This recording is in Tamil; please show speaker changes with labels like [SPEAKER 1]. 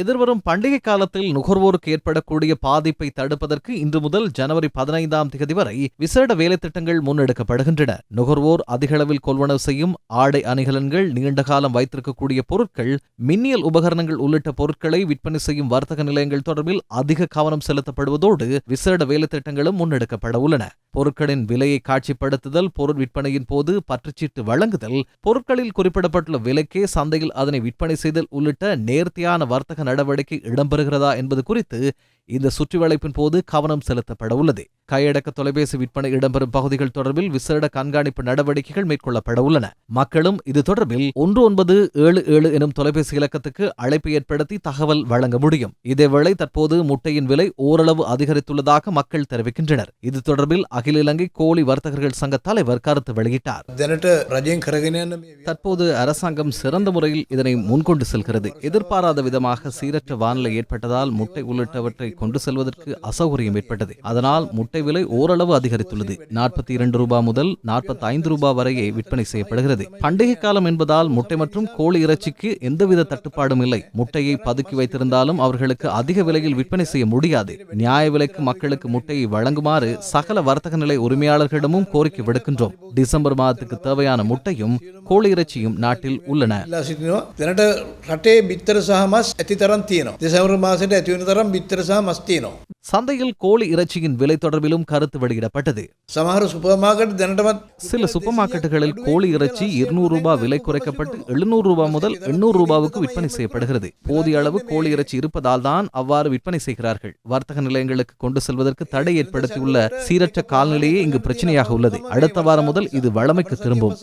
[SPEAKER 1] எதிர்வரும் பண்டிகை காலத்தில் நுகர்வோருக்கு ஏற்படக்கூடிய பாதிப்பை தடுப்பதற்கு இன்று முதல் ஜனவரி பதினைந்தாம் தேதி வரை விசேட வேலைத்திட்டங்கள் முன்னெடுக்கப்படுகின்றன. நுகர்வோர் அதிகளவில் கொள்வனவு செய்யும் ஆடை அணிகலன்கள் நீண்ட காலம் வைத்திருக்கக்கூடிய பொருட்கள் மின்னியல் உபகரணங்கள் உள்ளிட்ட பொருட்களை விற்பனை செய்யும் வர்த்தக நிலையங்கள் தொடர்பில் அதிக கவனம் செலுத்தப்படுவதோடு விசேட வேலைத்திட்டங்களும் முன்னெடுக்கப்பட உள்ளன. பொருட்களின் விலையை காட்சிப்படுத்துதல் பொருள் விற்பனையின் போது பற்றுச்சீட்டு வழங்குதல் பொருட்களில் குறிப்பிடப்பட்டுள்ள விலைக்கே சந்தையில் அதனை விற்பனை செய்தல் உள்ளிட்ட நேர்த்தியான வர்த்தக நடவடிக்கை இடம்பெறுகிறதா என்பது குறித்து இந்த சுற்றிவளைப்பின் போது கவனம் செலுத்தப்பட உள்ளது கையடக்க தொலைபேசி விற்பனை இடம்பெறும் பகுதிகள் தொடர்பில் விசேட கண்காணிப்பு நடவடிக்கைகள் மேற்கொள்ளப்பட உள்ளன மக்களும் இது தொடர்பில் ஒன்று ஒன்பது ஏழு ஏழு எனும் தொலைபேசி இலக்கத்துக்கு அழைப்பு ஏற்படுத்தி தகவல் வழங்க முடியும். இதேவேளை தற்போது முட்டையின் விலை ஓரளவு அதிகரித்துள்ளதாக மக்கள் தெரிவிக்கின்றனர். இது தொடர்பில் அகில இலங்கை கோழி வர்த்தகர்கள் சங்க தலைவர் கருத்து வெளியிட்டார். தற்போது அரசாங்கம் சிறந்த முறையில் இதனை முன்கொண்டு செல்கிறது. எதிர்பாராத விதமாக சீரற்ற வானிலை ஏற்பட்டதால் முட்டை உள்ளிட்டவற்றை கொண்டு செல்வதற்கு அசௌகரியம் ஏற்பட்டது. அதனால் முட்டை விலை ஓரளவு அதிகரித்துள்ளது. நாற்பத்தி இரண்டு ரூபாய் முதல் நாற்பத்தி ஐந்து ரூபாய் வரையே விற்பனை செய்யப்படுகிறது. பண்டிகை காலம் என்பதால் முட்டை மற்றும் கோழி இறைச்சிக்கு எந்தவித தட்டுப்பாடும் இல்லை. முட்டையை பதுக்கி வைத்திருந்தாலும் அவர்களுக்கு அதிக விலையில் விற்பனை செய்ய முடியாது. நியாய விலைக்கு மக்களுக்கு முட்டையை வழங்குமாறு சகல வர்த்தக நிலை உரிமையாளர்களிடமும் கோரிக்கை விடுக்கின்றோம். டிசம்பர் மாதத்துக்கு தேவையான முட்டையும் கோழி இறைச்சியும் நாட்டில் உள்ளன.
[SPEAKER 2] ரட்டே பித்தர் தரம் தீனம் டிசம்பர் மாசம் அத்தி தரம் பித்தர் சஹ മസ്തീനോ
[SPEAKER 1] சந்தையில் கோழி இறைச்சியின் விலை தொடர்பிலும் கருத்து வெளியிடப்பட்டது சில சூப்பர் மார்க்கெட்டுகளில் கோழி இறைச்சி இருநூறு ரூபாய் விலை குறைக்கப்பட்டு எழுநூறு ரூபாய் முதல் எண்ணூறு ரூபாவுக்கு விற்பனை செய்யப்படுகிறது போதிய அளவு கோழி இறைச்சி இருப்பதால் தான் அவ்வாறு விற்பனை செய்கிறார்கள் வர்த்தக நிலையங்களுக்கு கொண்டு செல்வதற்கு தடை ஏற்படுத்தியுள்ள சீரற்ற கால்நிலையே இங்கு பிரச்சனையாக உள்ளது அடுத்த வாரம் முதல் இது வழமைக்கு திரும்பும்